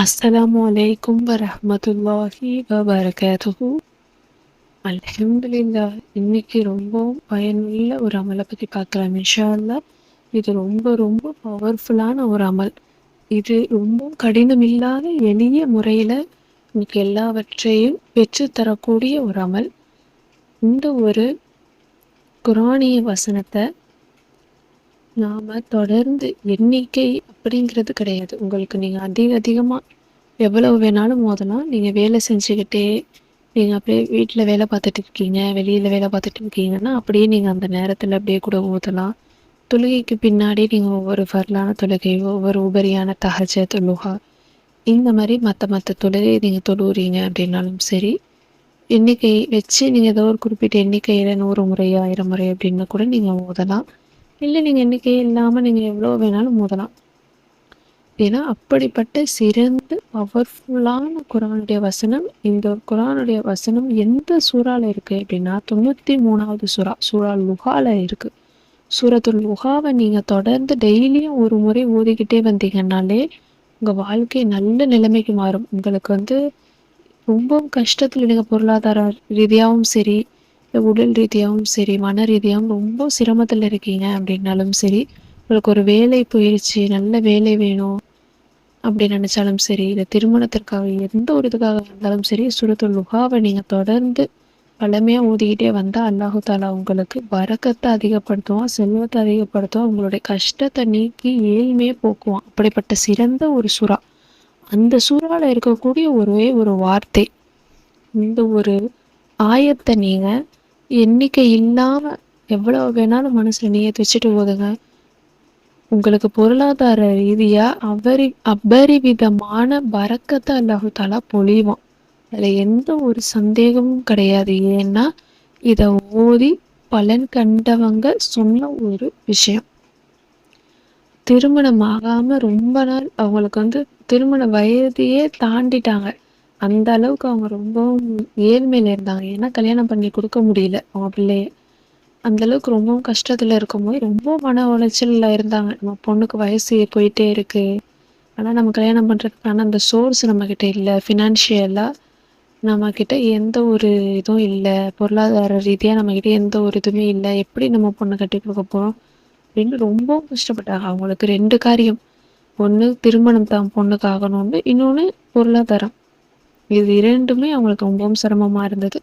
அஸ்ஸலாமு அலைக்கும் வரமத்துல்லாஹி வபரகாத்துஹு அல்ஹம்துலில்லாஹ் இன்னைக்கு ரொம்ப பயனுள்ள ஒரு அமலை பற்றி பார்க்கலாம் இன்ஷா இது ரொம்ப ரொம்ப பவர்ஃபுல்லான ஒரு அமல். இது ரொம்ப கடினம் இல்லாத எளிய முறையில் இன்னைக்கு எல்லாவற்றையும் பெற்று தரக்கூடிய ஒரு அமல். இந்த ஒரு குரானிய வசனத்தை நாம் தொடர்ந்து எண்ணிக்கை அப்படிங்கிறது கிடையாது. உங்களுக்கு நீங்கள் அதிக அதிகமாக எவ்வளவு வேணாலும் மோதலாம். நீங்கள் வேலை செஞ்சுக்கிட்டே நீங்கள் அப்படியே வீட்டில் வேலை பார்த்துட்டு இருக்கீங்க வெளியில் வேலை பார்த்துட்டு இருக்கீங்கன்னா அப்படியே நீங்கள் அந்த நேரத்தில் அப்படியே கூட ஊதலாம் தொழுகைக்கு பின்னாடி நீங்கள் ஒவ்வொரு ஃபர்லான தொழுகை ஒவ்வொரு உபரியான தகஜ தொழுகா இந்த மாதிரி மற்ற மற்ற தொழுகை நீங்கள் தொழுவுறீங்க அப்படின்னாலும் சரி எண்ணிக்கை வச்சு நீங்கள் ஏதோ ஒரு குறிப்பிட்ட எண்ணிக்கையில் நூறு முறை ஆயிரம் முறை அப்படின்னு கூட நீங்கள் ஓதலாம் இல்லை நீங்கள் எண்ணிக்கையே இல்லாமல் நீங்கள் எவ்வளோ வேணாலும் மோதலாம் ஏன்னா அப்படிப்பட்ட சிறந்த பவர்ஃபுல்லான குரானுடைய வசனம் இந்த குரானுடைய வசனம் எந்த சூறாவில் இருக்குது அப்படின்னா தொண்ணூற்றி மூணாவது சுறா சூறா லுகாவில் இருக்குது சூரத்துல் லுகாவை நீங்கள் தொடர்ந்து டெய்லியும் ஒரு முறை ஓதிக்கிட்டே வந்தீங்கன்னாலே உங்கள் வாழ்க்கை நல்ல நிலைமைக்கு மாறும். உங்களுக்கு வந்து ரொம்பவும் கஷ்டத்தில் நீங்கள் பொருளாதார ரீதியாகவும் சரி உடல் ரீதியாகவும் சரி மன ரீதியாகவும் ரொம்ப சிரமத்தில் இருக்கீங்க அப்படின்னாலும் சரி உங்களுக்கு ஒரு வேலை போயிடுச்சு நல்ல வேலை வேணும் அப்படின்னு நினச்சாலும் சரி இல்லை திருமணத்திற்காக எந்த ஒரு இதுக்காக இருந்தாலும் சரி சுரத்து லுகாவை நீங்கள் தொடர்ந்து பழமையாக ஊதிக்கிட்டே வந்தால் அல்லாஹு தாலா உங்களுக்கு வரக்கத்தை அதிகப்படுத்துவான் செல்வத்தை அதிகப்படுத்துவான் உங்களுடைய கஷ்டத்தை நீக்கி ஏழ்மையே போக்குவான். அப்படிப்பட்ட சிறந்த ஒரு சுறா. அந்த சூறாவில் இருக்கக்கூடிய ஒரே ஒரு வார்த்தை இந்த ஒரு ஆயத்தை நீங்கள் எண்ணிக்கை இல்லாமல் எவ்வளோ வேணாலும் மனசில் நீயத்து வச்சுட்டு போதுங்க. உங்களுக்கு பொருளாதார ரீதியாக அவரி அபரிவிதமான பறக்கத்தை அல்லாஹாலா பொழிவான். அதில் எந்த ஒரு சந்தேகமும் கிடையாது. ஏன்னா இதை ஓதி பலன் கண்டவங்க சொன்ன ஒரு விஷயம். திருமணம் ஆகாமல் ரொம்ப நாள் அவங்களுக்கு வந்து திருமண வயதையே தாண்டிட்டாங்க. அந்த அளவுக்கு அவங்க ரொம்பவும் ஏழ்மையில இருந்தாங்க ஏன்னா கல்யாணம் பண்ணி கொடுக்க முடியல. அவங்க பிள்ளைய. அந்த அளவுக்கு ரொம்பவும் கஷ்டத்துல இருக்கும்போது ரொம்ப மன உளைச்சல்ல இருந்தாங்க. நம்ம பொண்ணுக்கு வயசு போயிட்டே இருக்கு. ஆனா நம்ம கல்யாணம் பண்றதுக்கான அந்த சோர்ஸ் நம்ம கிட்ட இல்லை. ஃபினான்ஷியலா நம்ம கிட்ட எந்த ஒரு இதுவும் இல்லை. பொருளாதார ரீதியா நம்ம கிட்ட எந்த ஒரு இதுவுமே இல்லை. எப்படி நம்ம பொண்ணு கட்டி கொடுக்க போறோம் அப்படின்னு ரொம்ப கஷ்டப்பட்டாங்க. அவங்களுக்கு ரெண்டு காரியம். ஒன்று திருமணம் தான் பொண்ணுக்கு ஆகணும்னு இன்னொன்று பொருளாதாரம். இது இரண்டுமே அவங்களுக்கு ரொம்பவும் சிரமமா இருந்தது.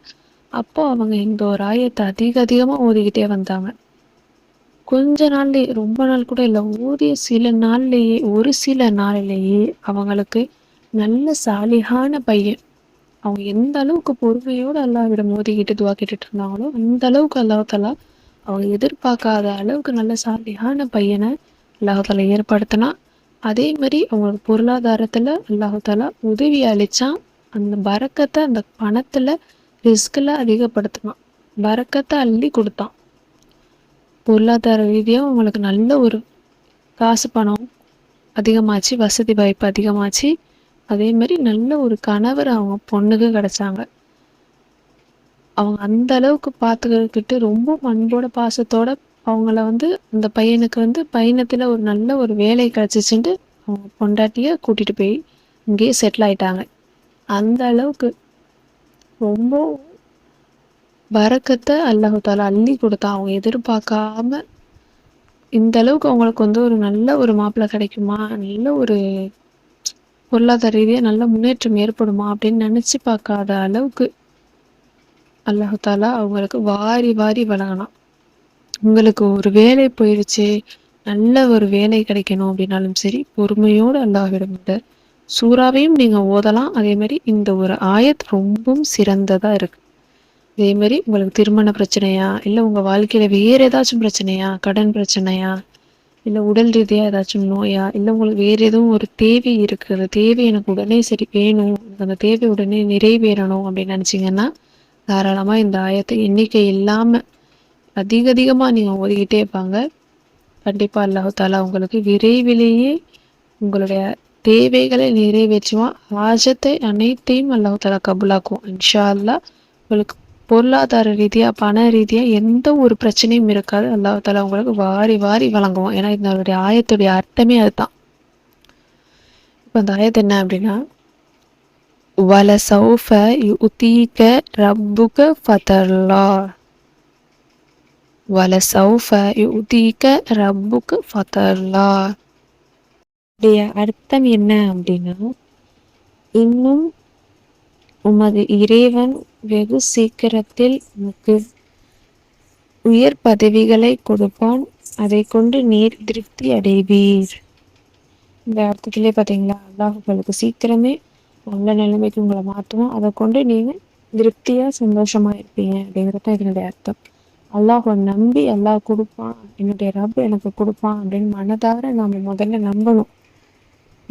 அப்போ அவங்க இந்த ஒரு ஆயத்தை அதிக அதிகமா ஓதிக்கிட்டே வந்தாங்க. கொஞ்ச நாள்லயே ரொம்ப நாள் கூட இல்லை ஓதிய சில நாள்லேயே ஒரு சில நாள்லேயே அவங்களுக்கு நல்ல சாலிகான பையன். அவங்க எந்த அளவுக்கு பொறுமையோடு அல்லாவிடம் மோதிக்கிட்டு துவா கேட்டுட்டு இருந்தாங்களோ அந்த அளவுக்கு அல்லாஹலா அவங்க எதிர்பார்க்காத அளவுக்கு நல்ல சாலிகான பையனை அல்லாஹாலா ஏற்படுத்தினா அதே மாதிரி அவங்களுக்கு பொருளாதாரத்துல அல்லாஹாலா உதவி அளித்தான் அந்த பறக்கத்தை அந்த பணத்தில் ரிஸ்கில் அதிகப்படுத்தினான். பறக்கத்தை அள்ளி கொடுத்தான். பொருளாதார ரீதியாக அவங்களுக்கு நல்ல ஒரு காசு பணம் அதிகமாச்சு வசதி வாய்ப்பு அதிகமாச்சு. அதே மாதிரி நல்ல ஒரு கணவர் அவங்க பொண்ணுக்கு கிடைச்சாங்க. அவங்க அந்த அளவுக்கு பார்த்துக்கிட்டு ரொம்ப அன்போட பாசத்தோட அவங்கள வந்து அந்த பையனுக்கு வந்து பயணத்தில் ஒரு நல்ல ஒரு வேலை கிடச்சிச்சுன்ட்டு அவங்க பொண்டாட்டியை கூட்டிகிட்டு போய் இங்கேயே செட்டில் ஆயிட்டாங்க. அந்த அளவுக்கு ரொம்ப வரக்கத்தை அல்லாஹு தாலா அள்ளி கொடுத்தா அவங்க எதிர்பார்க்காம இந்த அளவுக்கு அவங்களுக்கு வந்து ஒரு நல்ல ஒரு மாப்பிள்ளை கிடைக்குமா? நல்ல ஒரு பொருளாதார ரீதியாக நல்ல முன்னேற்றம் ஏற்படுமா? அப்படின்னு நினச்சி பார்க்காத அளவுக்கு அல்லாஹு தாலா அவங்களுக்கு வாரி வாரி வழங்கலாம் உங்களுக்கு ஒரு வேலை போயிடுச்சு நல்ல ஒரு வேலை கிடைக்கணும் அப்படின்னாலும் சரி பொறுமையோடு அல்லாஹ்விடம் சூறாவையும் நீங்கள் ஓதலாம். அதே மாதிரி இந்த ஒரு ஆயத் ரொம்பவும் சிறந்ததாக இருக்குது அதே மாதிரி உங்களுக்கு திருமண பிரச்சனையா இல்லை உங்கள் வாழ்க்கையில் வேறு ஏதாச்சும் பிரச்சனையா கடன் பிரச்சனையா இல்லை உடல் ரீதியாக ஏதாச்சும் நோயா இல்லை உங்களுக்கு வேறு எதுவும் ஒரு தேவை இருக்குது அந்த தேவை எனக்கு உடனே சரி வேணும். அந்த தேவை உடனே நிறைவேறணும் அப்படின்னு நினச்சிங்கன்னா தாராளமாக இந்த ஆயத்தை எண்ணிக்கை இல்லாமல் அதிக அதிகமாக நீங்கள் ஓதிக்கிட்டே இருப்பாங்க. கண்டிப்பாக அல்லாஹாலா உங்களுக்கு விரைவிலேயே உங்களுடைய தேவைகளை நிறைவேற்றுவான். ஆஜத்தை அனைத்தையும் அல்லாஹால கபுலாக்குவோம் கபுலாக்கும் இன்ஷா அல்லா உங்களுக்கு பொருளாதார ரீதியாக பண ரீதியாக எந்த ஒரு பிரச்சனையும் இருக்காது. அல்லாஹால உங்களுக்கு வாரி வாரி வழங்குவோம் ஏன்னா இதனுடைய ஆயத்துடைய அர்த்தமே அதுதான். இப்போ அந்த ஆயத்து என்ன அப்படின்னா வல சௌஃப யுதீக ரப்புக ஃபதர்லா. வல சௌஃப யுதீக ரப்புக ஃபதர்லா. அர்த்தம் என்ன அப்படின்னா இன்னும் உமது இறைவன் வெகு சீக்கிரத்தில் உனக்கு உயர் பதவிகளை கொடுப்பான். அதை கொண்டு நீர் திருப்தி அடைவீர். இந்த அர்த்தத்திலே பார்த்தீங்களா? அல்லாஹ் உங்களுக்கு சீக்கிரமே நல்ல நிலைமைக்கு உங்களை மாற்றுவோம் அதை கொண்டு நீங்கள் திருப்தியாக சந்தோஷமாக இருப்பீங்க அப்படிங்கிறது தான் இதனுடைய அர்த்தம். அல்லாஹை நம்பி அல்லாஹ் கொடுப்பான். என்னுடைய ரப் எனக்கு கொடுப்பான் அப்படின்னு மனதார நம்ம முதல்ல நம்பணும்.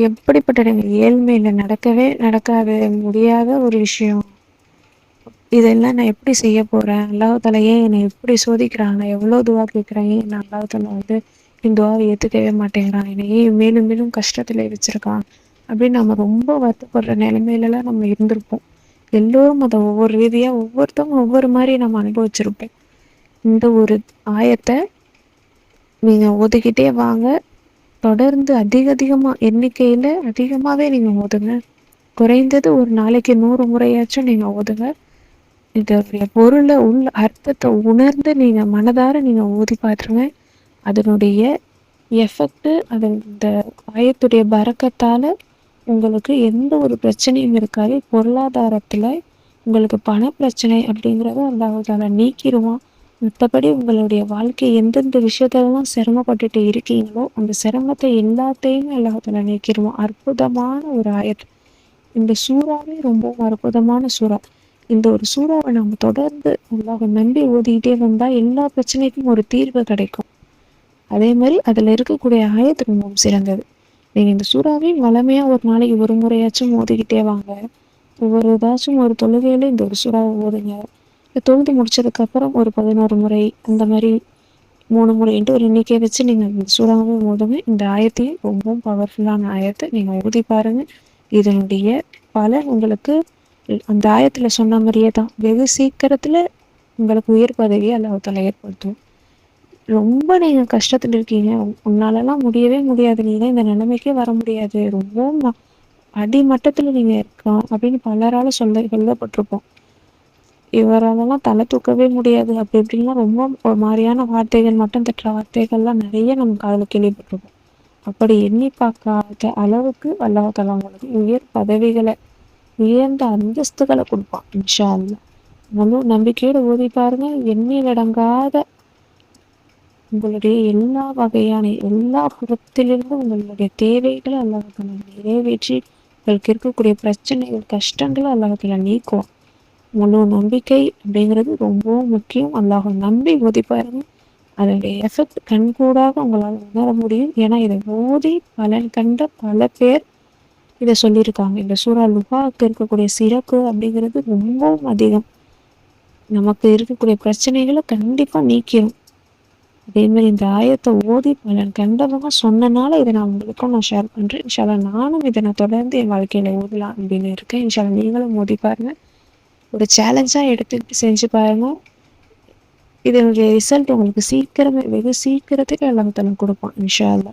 எப்படிப்பட்ட ஏழ்மையில் நடக்கவே நடக்காது. முடியாத ஒரு விஷயம். இதெல்லாம் நான் எப்படி செய்ய போகிறேன் அல்லாஹால ஏன் என்னை எப்படி சோதிக்கிறாங்க எவ்வளோ துவா கேட்குறேன்? ஏன் நான் அல்லாஹால வந்து இந்த துவாவை ஏற்றுக்கவே மாட்டேங்கிறான்? என்னை ஏன் மேலும் மேலும் கஷ்டத்தில் வச்சுருக்கான்? அப்படின்னு நம்ம ரொம்ப வருத்தப்படுற நிலைமையிலலாம் நம்ம இருந்திருப்போம். எல்லோரும் அதை ஒவ்வொரு ரீதியாக ஒவ்வொருத்தவங்க ஒவ்வொரு மாதிரி நம்ம அனுபவிச்சிருப்போம். இந்த ஒரு ஆயத்தை நீங்கள் ஒதுக்கிட்டே வாங்க. தொடர்ந்து அதிக அதிகமாக எண்ணிக்கையில் அதிகமாகவே நீங்கள் ஓதுங்க. குறைந்தது ஒரு நாளைக்கு நூறு முறையாச்சும் நீங்கள் ஓதுங்க. இதோடைய பொருளை உள்ள அர்த்தத்தை உணர்ந்து நீங்கள் மனதார நீங்கள் ஊதி பார்த்துருங்க அதனுடைய எஃபெக்ட்டு அது இந்த ஆயத்துடைய பறக்கத்தால் உங்களுக்கு எந்த ஒரு பிரச்சனையும் இருக்காது. பொருளாதாரத்தில் உங்களுக்கு பண பிரச்சனை அப்படிங்கிறத அல்லாஹால நீக்கிடுவான் மற்றபடி உங்களுடைய வாழ்க்கை எந்தெந்த விஷயத்தெல்லாம் சிரமப்பட்டுட்டு இருக்கீங்களோ அந்த சிரமத்தை எல்லாத்தையுமே எல்லாத்தையும் நினைக்கிறோம் அற்புதமான ஒரு ஆயத். இந்த சூறாவே ரொம்பவும் அற்புதமான சூறா. இந்த ஒரு சூறாவை நம்ம தொடர்ந்து அல்லாஹ் நம்பி ஓதிக்கிட்டே வந்தால் எல்லா பிரச்சனைக்கும் ஒரு தீர்வு கிடைக்கும். அதே மாதிரி அதில் இருக்கக்கூடிய ஆயத்து ரொம்பவும் சிறந்தது. நீங்கள் இந்த சூறாவையும் வளமையாக ஒரு நாளைக்கு ஒரு முறையாச்சும் ஓதிக்கிட்டே வாங்க. ஒவ்வொரு ஏதாச்சும் ஒரு தொழுகையில இந்த ஒரு சூறாவை ஓதுங்க. தொழுது முடிச்சதுக்கப்புறம் ஒரு பதினோரு முறை அந்த மாதிரி மூணு முறைன்ட்டு ஒரு எண்ணிக்கை வச்சு நீங்கள் இந்த சூறாவை ஓதுங்க இந்த ஆயத்தையும் ரொம்பவும் பவர்ஃபுல்லான ஆயத்தை நீங்கள் ஊதி பாருங்கள் இதனுடைய பல உங்களுக்கு அந்த ஆயத்தில் சொன்ன மாதிரியே தான். வெகு சீக்கிரத்தில் உங்களுக்கு உயர் பதவியை அல்லாஹால ஏற்படுத்தும். ரொம்ப நீங்கள் கஷ்டத்தில் இருக்கீங்க. உன்னாலலாம் முடியவே முடியாது. நீங்கள் இந்த நிலைமைக்கே வர முடியாது. ரொம்பவும் அடிமட்டத்தில் நீங்கள் இருக்கோம் அப்படின்னு பலரால் சொல்ல சொல்லப்பட்டிருப்போம். இவராலலாம் தலை தூக்கவே முடியாது. அப்படி இப்படின்னா ரொம்ப ஒரு மாதிரியான வார்த்தைகள் மட்டும் தட்டுற வார்த்தைகள்லாம் நிறைய நம்ம காதில் கேள்விப்பட்டிருக்கோம் அப்படி எண்ணி பார்க்காத அளவுக்கு அல்லாஹால உங்களுக்கு உயர் பதவிகளை உயர்ந்த அந்தஸ்துகளை கொடுப்பான் இன்ஷா அல்லா நம்பிக்கையோடு ஓதி பாருங்க. எண்ணில் அடங்காத உங்களுடைய எல்லா வகையான எல்லா புறத்திலிருந்தும் உங்களுடைய தேவைகளை அல்லாஹால நிறைவேற்றி உங்களுக்கு இருக்கக்கூடிய பிரச்சனைகள் கஷ்டங்களை அல்லாஹால நீக்குவோம் முழு நம்பிக்கை அப்படிங்கிறது ரொம்பவும் முக்கியம். அல்லாஹ் நம்பி ஓதி பாருங்க அதனுடைய எஃபெக்ட் கண்கூடாக உங்களால் உணர முடியும். ஏன்னா இதை ஓதி பலன் கண்ட பல பேர் இதை சொல்லியிருக்காங்க. இந்த சூறா லுஹாவுக்கு இருக்கக்கூடிய சிறப்பு அப்படிங்கிறது ரொம்பவும் அதிகம். நமக்கு இருக்கக்கூடிய பிரச்சனைகளை கண்டிப்பாக நீக்கிடும் அதே மாதிரி இந்த ஆயத்தை ஓதி பலன் கண்டவங்க சொன்னனால இதை நான் உங்களுக்கும் நான் ஷேர் பண்ணுறேன் இன்ஷால்லா நானும் இதை நான் தொடர்ந்து என் வாழ்க்கையில் ஓதலாம் அப்படின்னு இருக்கேன். இன்ஷால்லா நீங்களும் ஓதி பாருங்கள் ஒரு சேலஞ்சாக எடுத்துக்கிட்டு செஞ்சு பாருங்கள் இதனுடைய ரிசல்ட் உங்களுக்கு சீக்கிரமே வெகு சீக்கிரத்துக்கு எல்லாத்தனும் கொடுப்பான் இன்ஷால்லா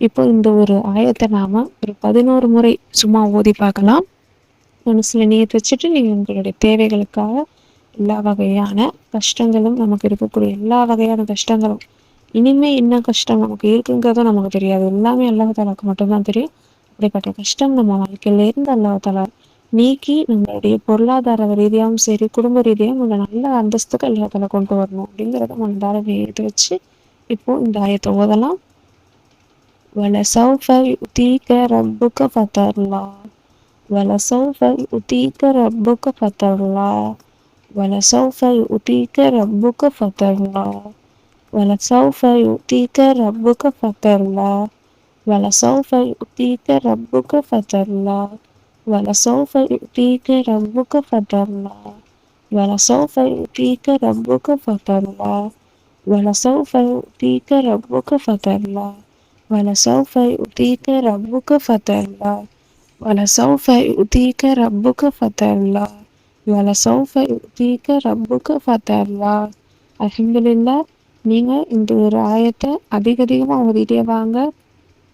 இப்போ இந்த ஒரு ஆயத்தை நாம் ஒரு பதினோரு முறை சும்மா ஓதி பார்க்கலாம். மனசில் நீர் வச்சுட்டு நீங்கள் உங்களுடைய தேவைகளுக்காக எல்லா வகையான கஷ்டங்களும் நமக்கு இருக்கக்கூடிய எல்லா வகையான கஷ்டங்களும். இனிமே என்ன கஷ்டம் நமக்கு இருக்குங்கிறதும் நமக்கு தெரியாது. எல்லாமே அல்லாஹாலாக்கு மட்டும்தான் தெரியும். அப்படிப்பட்ட கஷ்டம் நம்ம வாழ்க்கையிலேருந்து அல்லாஹாலா நீக்கி நம்மளுடைய பொருளாதார ரீதியாகவும் சரி குடும்ப ரீதியாகவும் உங்களை நல்ல அந்தஸ்துக்கு அல்லாஹாலா கொண்டு வரணும் அப்படிங்கிறத மனதார எடுத்து வச்சு இப்போ இந்த ஆயத்தை ஓதலாம் ولسوف يؤتيك ربك فترضى ولسوف يؤتيك ربك فترضى ولسوف يؤتيك ربك فترضى ولسوف يؤتيك ربك فترضى ولسوف يؤتيك ربك فترضى ولسوف يؤتيك ربك فترضى ولسوف يؤتيك ربك فترضى ولسوف يؤتيك ربك فترضى ولسوف يؤتيك ربك فترضى ولسوف يؤتيك ربك فترضى ولسوف يؤتيك ربك فترضى அல்ஹம்துலில்லா நீங்கள் இந்த ஒரு ஆயத்தை அதிக அதிகமாக ஓதிட்டே வாங்க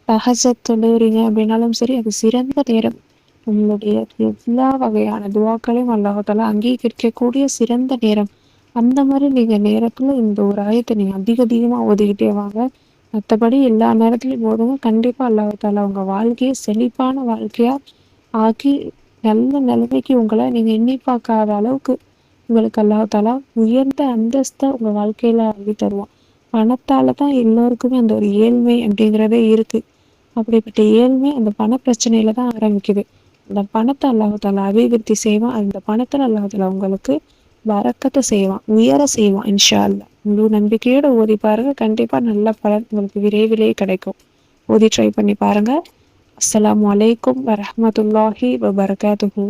தஹஜத் தொழுகிறீங்க அப்படின்னாலும் சரி அது சிறந்த நேரம் உங்களுடைய எல்லா வகையான துவாக்களையும் அல்லாஹால அங்கீகரிக்கக்கூடிய சிறந்த நேரம். அந்த மாதிரி நீங்க நேரத்துல இந்த ஒரு ஆயத்தை நீங்க அதிக அதிகமா ஓதிக்கிட்டே வாங்க. மற்றபடி எல்லா நேரத்துலையும் ஓதுங்க. கண்டிப்பா அல்லாஹால உங்க வாழ்க்கையை செழிப்பான வாழ்க்கையா ஆக்கி நல்ல நிலைமைக்கு உங்களை நீங்க எண்ணி பார்க்காத அளவுக்கு உங்களுக்கு அல்லாஹாலா உயர்ந்த அந்தஸ்தை உங்க வாழ்க்கையில அள்ளி தருவான். பணத்தால தான் எல்லோருக்குமே அந்த ஒரு ஏழ்மை அப்படிங்கிறதே இருக்கு. அப்படிப்பட்ட ஏழ்மை அந்த பண பிரச்சனையில தான் ஆரம்பிக்குது. அந்த பணத்தை அல்லாஹால அபிவிருத்தி செய்வான். அந்த பணத்தில் அல்லாஹால உங்களுக்கு வரக்கத்தை செய்வான் உயர செய்வான் இன்ஷா அல்லா முழு நம்பிக்கையோட ஓதி பாருங்க. கண்டிப்பா நல்ல பலன் உங்களுக்கு விரைவிலேயே கிடைக்கும். ஓதி ட்ரை பண்ணி பாருங்க. அஸ்லாம் அலைக்கும் வரமத்துல்லாஹி வபரகாத்துஹூ.